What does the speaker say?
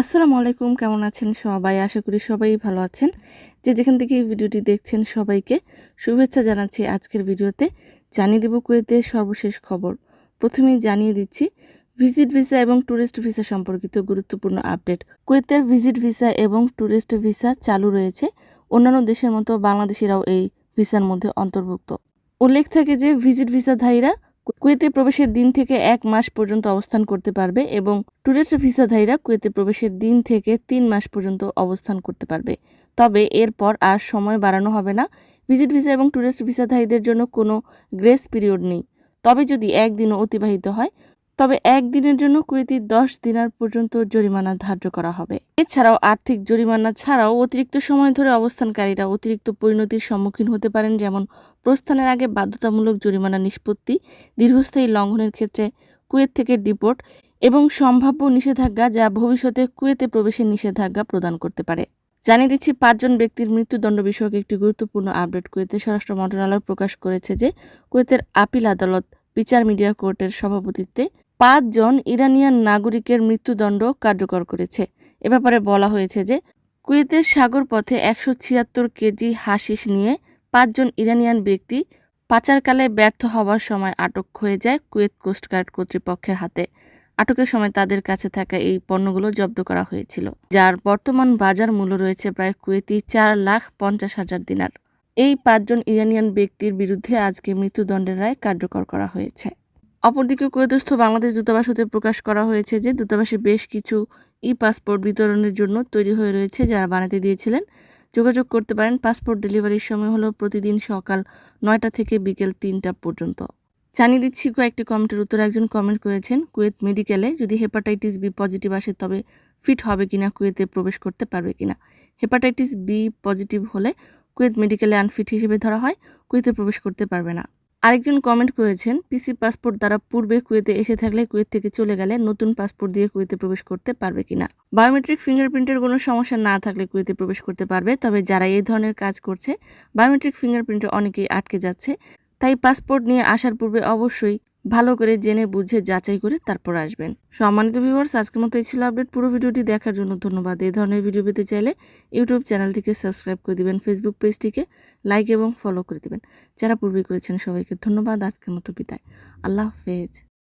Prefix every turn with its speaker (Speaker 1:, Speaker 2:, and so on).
Speaker 1: আসসালামু আলাইকুম, কেমন আছেন সবাই? আশা করি সবাই ভালো আছেন। যে যেখান থেকে এই ভিডিওটি দেখছেন সবাইকে শুভেচ্ছা জানাচ্ছি আজকের ভিডিওতে। জানিয়ে দেব কুয়েতের সর্বশেষ খবর। প্রথমেই জানিয়ে দিচ্ছি, ভিজিট ভিসা এবং ট্যুরিস্ট ভিসা সম্পর্কিত গুরুত্বপূর্ণ আপডেট। কুয়েতের ভিজিট ভিসা এবং ট্যুরিস্ট ভিসা চালু রয়েছে। অন্যান্য দেশের মতো বাংলাদেশিরাও এই ভিসার মধ্যে অন্তর্ভুক্ত। উল্লেখ থাকে যে, ভিজিট ভিসাধারীরা কুয়েতে প্রবেশের দিন থেকে এক মাস পর্যন্ত অবস্থান করতে পারবে এবং ট্যুরিস্ট ভিসাধারীরা কুয়েতে প্রবেশের দিন থেকে তিন মাস পর্যন্ত অবস্থান করতে পারবে। তবে এরপর আর সময় বাড়ানো হবে না। ভিজিট ভিসা এবং ট্যুরিস্ট ভিসাধারীদের জন্য কোনো গ্রেস পিরিয়ড নেই। তবে যদি একদিনও অতিবাহিত হয় তবে একদিনের জন্য কুয়েতি দশ দিনার পর্যন্ত জরিমানা ধার্য করা হবে। এছাড়াও আর্থিক জরিমানা ছাড়াও অতিরিক্ত সময় ধরে অবস্থানকারীরা অতিরিক্ত পরিণতির সম্মুখীন হতে পারেন, যেমন প্রস্থানের আগে বাধ্যতামূলক জরিমানা নিষ্পত্তি, দীর্ঘস্থায়ী লঙ্ঘনের ক্ষেত্রে কুয়েত থেকে ডিপোর্ট এবং সম্ভাব্য নিষেধাজ্ঞা যা ভবিষ্যতে কুয়েতে প্রবেশের নিষেধাজ্ঞা প্রদান করতে পারে। জানিয়ে দিচ্ছি, পাঁচজন ব্যক্তির মৃত্যুদণ্ড বিষয়ক একটি গুরুত্বপূর্ণ আপডেট কুয়েতের স্বরাষ্ট্র মন্ত্রণালয় প্রকাশ করেছে যে কুয়েতের আপিল আদালত বিচার মিডিয়া কোর্টের সভাপতিত্বে পাঁচজন ইরানিয়ান নাগরিকের মৃত্যুদণ্ড কার্যকর করেছে। এ ব্যাপারে বলা হয়েছে যে, কুয়েতের সাগর পথে একশো ছিয়াত্তর কেজি হাসিস নিয়ে পাঁচজন ইরানিয়ান ব্যক্তি পাচারকালে ব্যর্থ হওয়ার সময় আটক হয়ে যায় কুয়েত কোস্টগার্ড কর্তৃপক্ষের হাতে। আটকের সময় তাদের কাছে থাকা এই পণ্যগুলো জব্দ করা হয়েছিল, যার বর্তমান বাজার মূল্য রয়েছে প্রায় কুয়েতি চার লাখ পঞ্চাশ হাজার দিনার। এই পাঁচজন ইরানিয়ান ব্যক্তির বিরুদ্ধে আজকে মৃত্যুদণ্ডের রায় কার্যকর করা হয়েছে। অপরদিকে কুয়েতস্থ বাংলাদেশ দূতাবাস হতে প্রকাশ করা হয়েছে যে দূতাবাসে বেশ কিছু ই পাসপোর্ট বিতরণের জন্য তৈরি হয়ে রয়েছে যারা বানাতে দিয়েছিলেন। যোগাযোগ করতে পারেন, পাসপোর্ট ডেলিভারির সময় হলো প্রতিদিন সকাল নয়টা থেকে বিকেল তিনটা পর্যন্ত। জানিয়ে দিচ্ছি, কয়েকটি কমেন্টের উত্তর একজন কমেন্ট করেছেন, কুয়েত মেডিকেলে যদি হেপাটাইটিস বি পজিটিভ আসে তবে ফিট হবে কিনা, কুয়েতে প্রবেশ করতে পারবে কিনা? হেপাটাইটিস বি পজিটিভ হলে কুয়েত মেডিকেলে আনফিট হিসেবে ধরা হয়, কুয়েতে প্রবেশ করতে পারবে না। আরেকজন কমেন্ট করেছেন পিসি পাসপোর্ট দ্বারা পূর্বে কুয়েতে এসে থাকলে কুয়েত থেকে চলে গেলে নতুন পাসপোর্ট দিয়ে কুয়েতে প্রবেশ করতে পারবে কিনা? বায়োমেট্রিক ফিঙ্গারপ্রিন্টের কোনো সমস্যা না থাকলে কুয়েতে প্রবেশ করতে পারবে, তবে যারা এই ধরনের কাজ করছে বায়োমেট্রিক ফিঙ্গারপ্রিন্টে অনেকেই আটকে যাচ্ছে। তাই পাসপোর্ট নিয়ে আসার পূর্বে অবশ্যই ভালো করে জেনে বুঝে যাচাই করে তারপর আসবেন। সম্মানিত ভিউয়ার্স আজকের মতো এই ছিল আপডেট পুরো ভিডিওটি দেখার জন্য ধন্যবাদ। এই ধরনের ভিডিও পেতে চাইলে ইউটিউব চ্যানেলটিকে সাবস্ক্রাইব করে দেবেন ফেসবুক পেজটিকে লাইক এবং ফলো করে দেবেন। যারা পূর্বে করেছেন সবাইকে ধন্যবাদ। আজকের মতো বিদায়। আল্লাহ হাফেজ।